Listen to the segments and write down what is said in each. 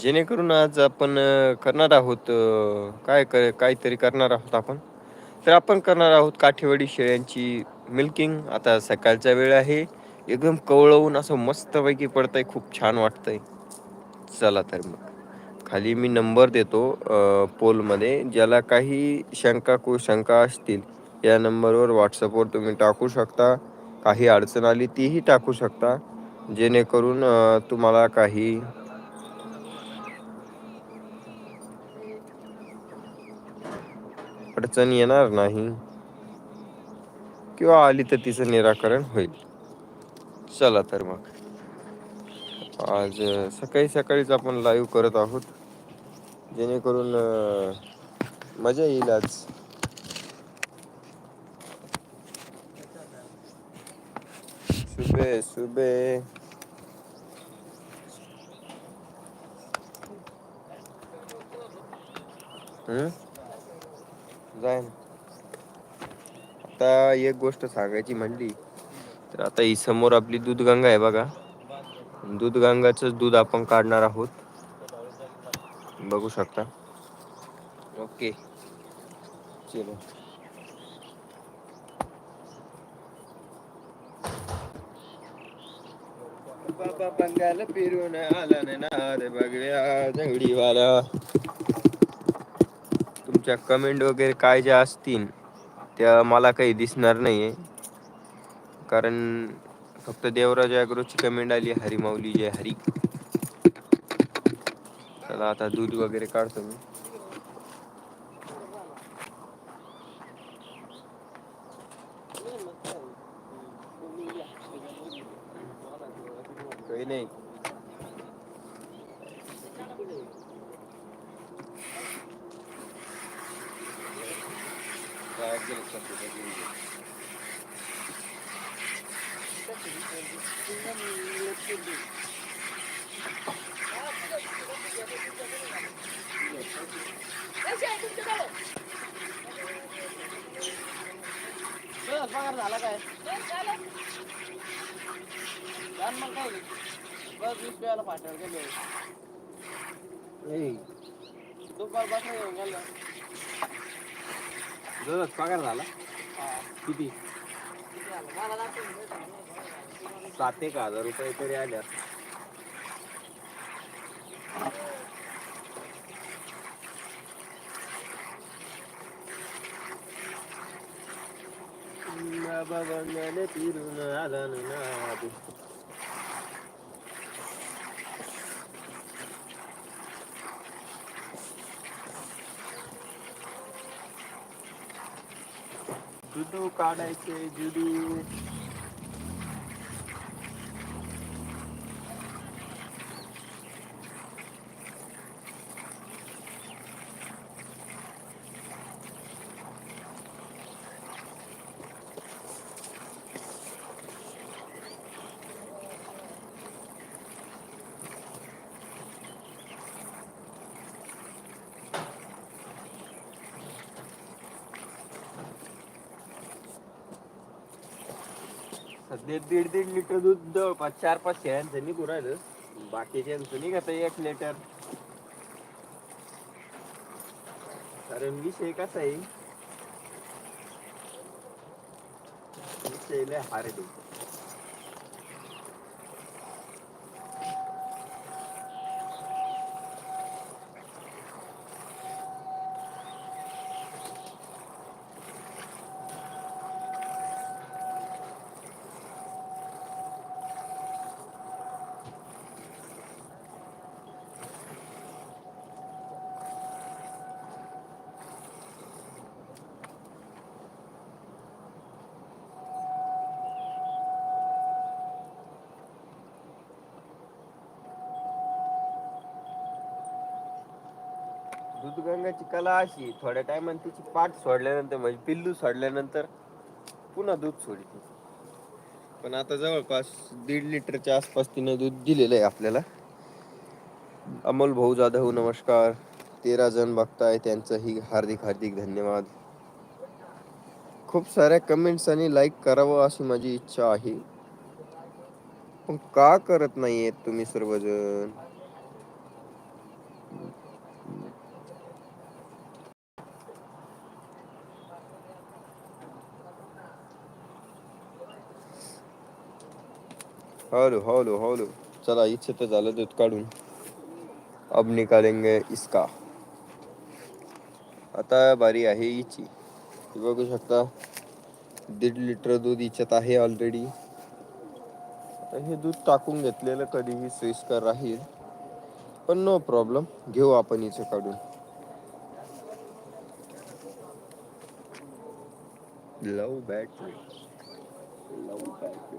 जेणेकरून आज आपण करणार आहोत काय कर काहीतरी करणार आहोत आपण. तर आपण करणार आहोत काठेवाडी शेळ्यांची मिल्किंग. आता सकाळचा वेळ आहे. एकदम कवळवून असं मस्तपैकी पडतंय. खूप छान वाटतंय. चला तर मग. खाली मी नंबर देतो पोलमध्ये. ज्याला काही शंका कुशंका असतील, या नंबरवर व्हॉट्सअपवर तुम्ही टाकू शकता. काही अडचण आली तीही टाकू शकता. जेणेकरून तुम्हाला काही अडचण येणार नाही. किंवा आली तर तिचं निराकरण होईल. चला तर मग. आज सकाळी सकाळीच आपण लाईव्ह करत आहोत. जेणेकरून मजा येईल आज. सुबे सुबे हम्म जाय आता एक गोष्ट सांगायची म्हणली तर आता ही समोर आपली दूधगंगा आहे बघा. दूधगंगाच दूध आपण काढणार आहोत. बघू शकता. ओके. चलो. बाबा बंगाल फिरून आला न नाद बघल्या जंगडीवाला. तुमच्या कमेंट वगैरे काय ज्या असतील त्या मला काही दिसणार नाहीये. कारण फक्त देवराज अॅग्रोची कमेंट आली हरी माऊली जय हरी. चला आता दूध वगैरे काढतो मी. काही नाही. पगार झाला काय मग काय बस वीस रुपयाला फाट्यावर गेले दुपार बस येऊन गेलो जवळच पगार झाला. किती? मला दाखवून सात एक हजार रुपये तरी आल्या. फिरून आला न काढायचे जुडू सध्या दीड दीड लिटर दूध जवळपास चार पाच शेळ्यांचं निघू राहिलं. बाकीच्यांचं निघत एक लिटर. कारण विषय कसा आहे? विषय लय हार्ड आहे. दूधगंगाची कला अशी थोड्या टायमाने तिची पाठ सोडल्यानंतर म्हणजे पिल्लू सोडल्यानंतर पुन्हा दूध सोडते. पण आता जवळपास दीड लिटरच्या आसपास तिनं दूध दिलेलं आहे आपल्याला. अमोल भाऊ जाधव नमस्कार. तेरा जण बघताय त्यांचंही हार्दिक हार्दिक धन्यवाद. खूप साऱ्या कमेंट्स आणि लाईक करावं अशी माझी इच्छा आहे. पण का करत नाहीयेत तुम्ही सर्वजण? हो हॅलो हॉलो हो हॉलो हो चला इच्छा तर झालं दूध काढून. अब निकालेंगे इसका. आता बारी आहे हिची बघू शकता दीड लिटर दूध इच्छत आहे ऑलरेडी आता हे दूध टाकून घेतलेलं कधीही सोयीस्कर राहील. पण नो प्रॉब्लेम घेऊ आपण हिचं काढून. लव बॅटरी लव बॅटरी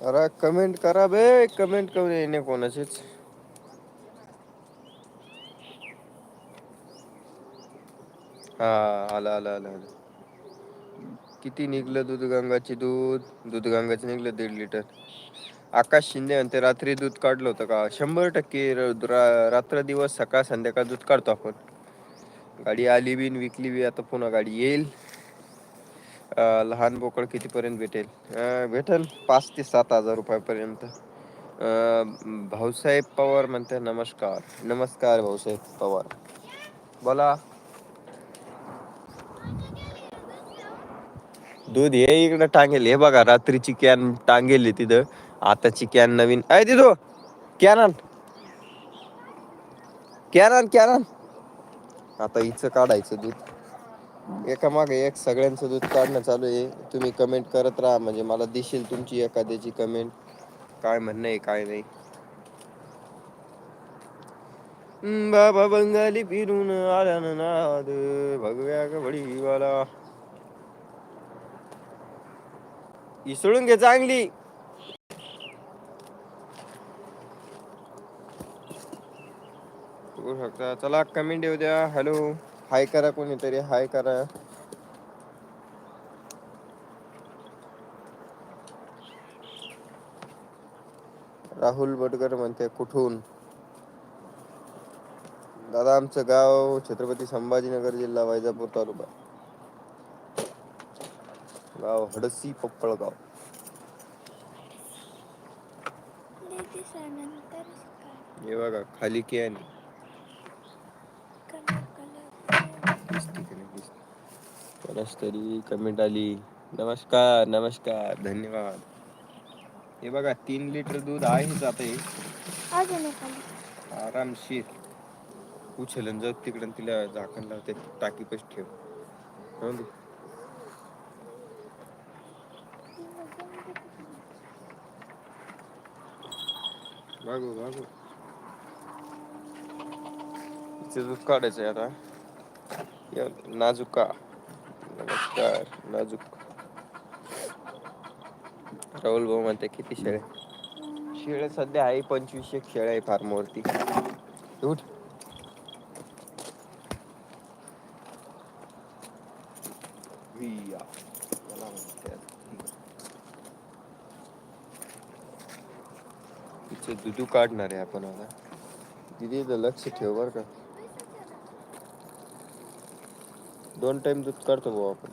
अरे कमेंट करा बे कमेंट करू येणे कोणाचीच. हा आलं आलं आलं आलं. किती निघलं दूधगंगाची दूध? दूध गंगाचं निघलं दीड लिटर. आकाश शिंदे म्हणते रात्री दूध काढलं होतं का? शंभर टक्के रा- रात्र दिवस सकाळ संध्याकाळ दूध काढतो आपण. गाडी आली बी विकली बी आता पुन्हा गाडी येईल. अं, लहान बोकड कितीपर्यंत भेटेल? अं, भेटेल पाच ते सात हजार रुपयापर्यंत. अं, भाऊसाहेब पवार म्हणते नमस्कार. नमस्कार भाऊसाहेब पवार. बोला. दूध हे इकडं टांगेल. हे बघा रात्रीची कॅन टांगेल आहे तिथं. आताची कॅन नवीन. आहे तिथं. कॅन आण. कॅन आण कॅन आण. आता हिचं काढायचं दूध. एका मागे एक सगळ्यांचं दूध काढणं चालू आहे. तुम्ही कमेंट करत राहा. म्हणजे मला दिसेल तुमची एखाद्याची कमेंट काय म्हणणं आहे काय नाही. बाबा बंगाली फिरून आला नाद. भगव्या गवडीवाला इसळून घे चांगली. शकता चला कमेंट येऊ द्या. हॅलो हाय करा कोणीतरी हाय करा. राहुल बडकर म्हणते कुठून? दादा आमचं गाव छत्रपती संभाजीनगर जिल्हा वैजापूर तालुका. गाव हडसी पप्पळगाव. हे बघा खाली कॅन कलर दिसते की नाही दिसते. कोणाच तरी कमेंट आली. नमस्कार नमस्कार धन्यवाद. हे बघा तीन लिटर दूध आहेच आता हे. अजून एक आली. आरामशीर. उचलन जात तिकडं आणि तिला झाकण लावते. टाकी पश ठेव. राहून दे. बघू बघू तिचं दूध काढायचंय आता. नाजुका. नमस्कार नाजूक. राहुल भाऊ म्हणते किती शेळे शेळे सध्या आहे पंचवीस एक शेळ्या आहे फार्मवरती उठ. तिचं दुधू काढणार आहे आपण आता. दिदीचं लक्ष ठेव बर का. दोन टाइम दूध काढतो भाऊ आपण.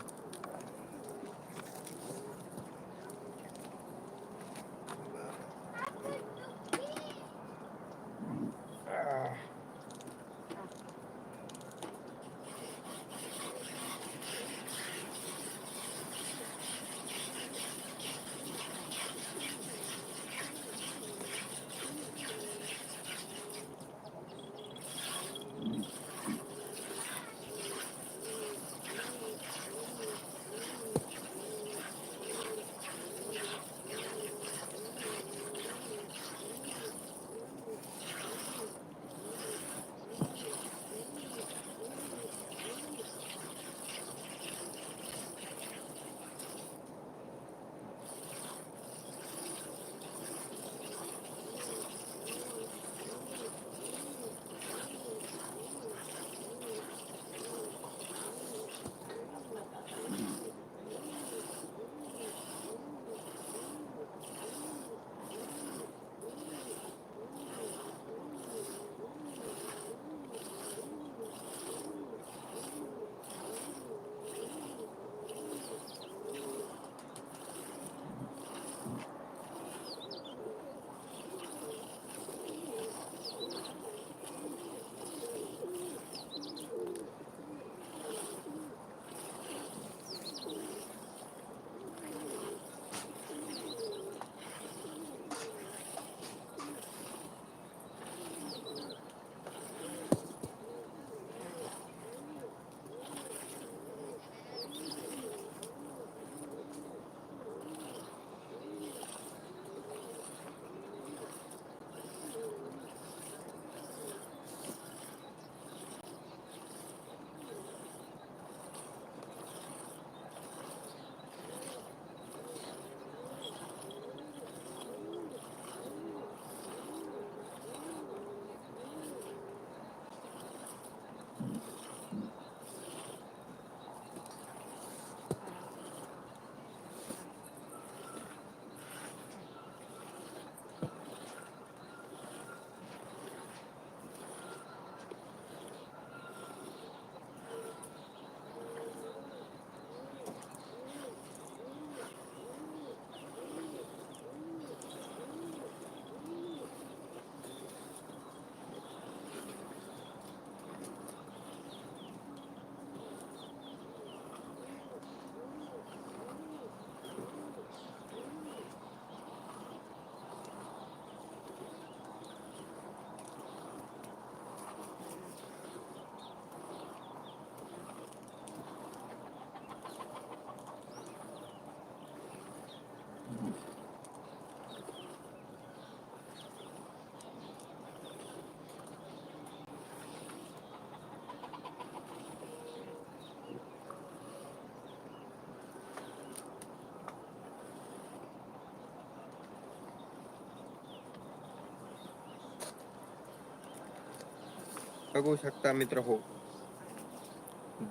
बघू शकता मित्र हो.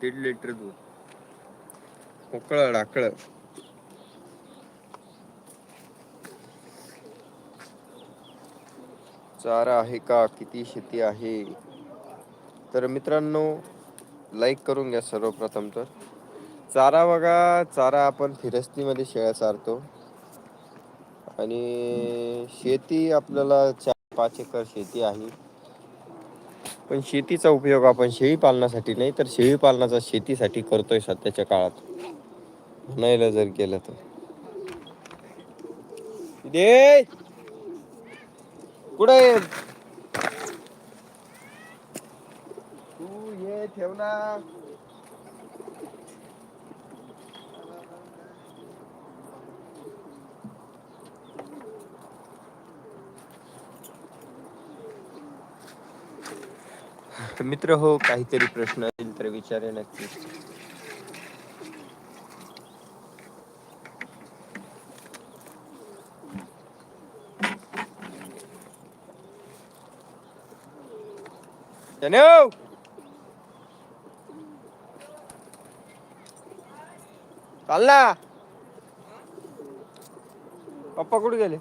दीड लिटर दूध. उकळ डाकळ चारा आहे का? किती शेती आहे? तर मित्रांनो लाईक करून घ्या सर्वप्रथम तर. चारा बघा चारा आपण फिरस्तीमध्ये शेळ्या चारतो. आणि शेती आपल्याला चार पाच एकर शेती आहे. पण शेतीचा उपयोग आपण शेळी पालनासाठी नाही तर शेळी पालनाचा शेतीसाठी करतोय सध्याच्या काळात. म्हणायला जर केलं तर. दे! कुठे तू ये ठेव ना. मित्र हो काहीतरी प्रश्न असतील तर विचारे नक्की. जनेव! चाल ना पप्पा कुठे गेले?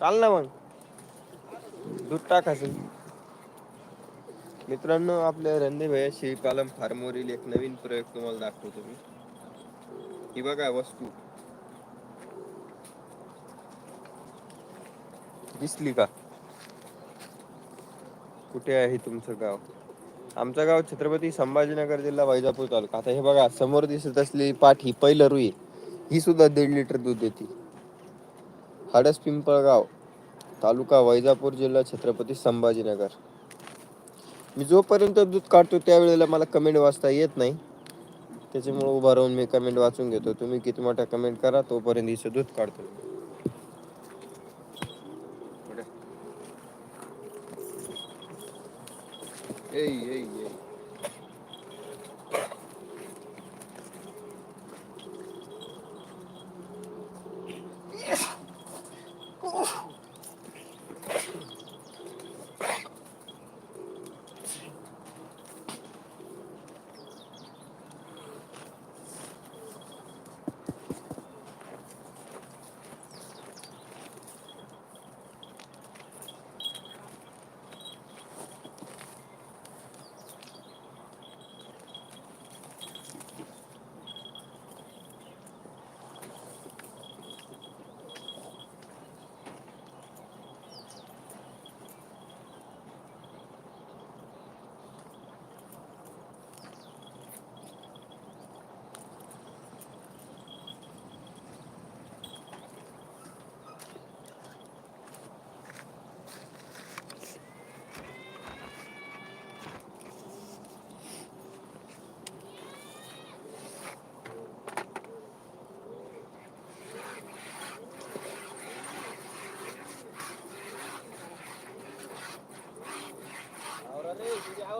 चाल ना मग. दूध टाकायचं. मित्रांनो आपल्या रणदीप भैया शेळीपालन फार्मवरील एक नवीन प्रयोग तुम्हाला दाखवतो मी. ही बघा वस्तू. दिसली का? कुठे आहे तुमचं गाव? आमचं गाव छत्रपती संभाजीनगर जिल्हा वैजापूर तालुका. आता हे बघा समोर दिसत असलेली पाठ ही पहिलं रुई ही सुद्धा दीड लिटर दूध देते हाडस पिंपळगाव. तालुका वैजापूर जिल्हा छत्रपती संभाजीनगर. मी जोपर्यंत दूध काढतो त्यावेळेला मला कमेंट वाचता येत नाही. त्याच्यामुळे उभा राहून मी कमेंट वाचून घेतो. तुम्ही किती मोठ्या कमेंट करा तोपर्यंत हिचं दूध काढतो. पुढे. एई, एई,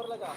आवरलं का?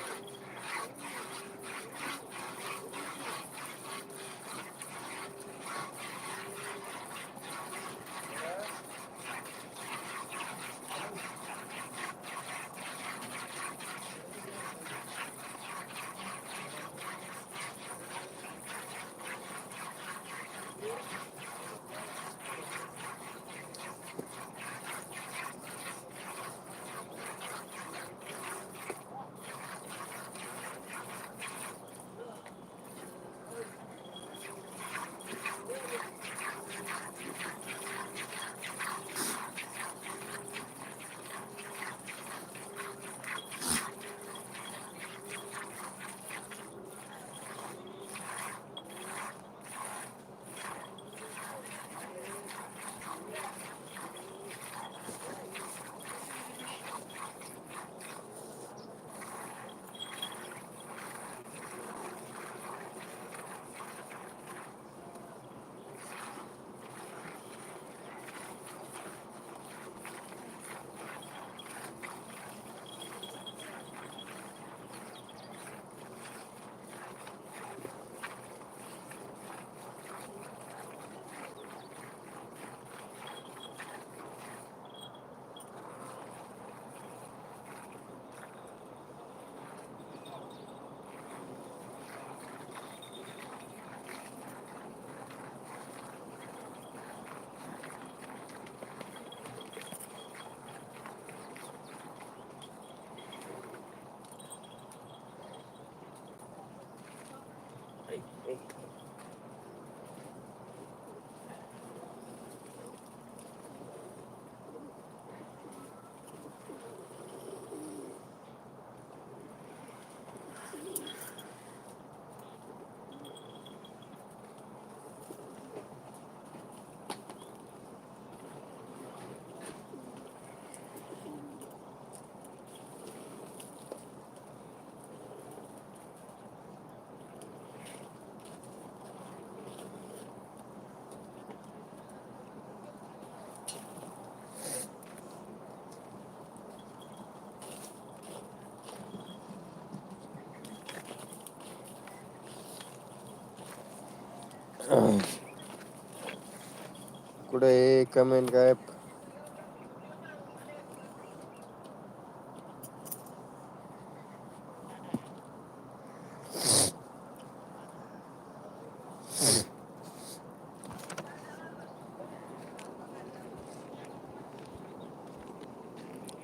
कुठे कमेंट काय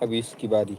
अब इसकी बारी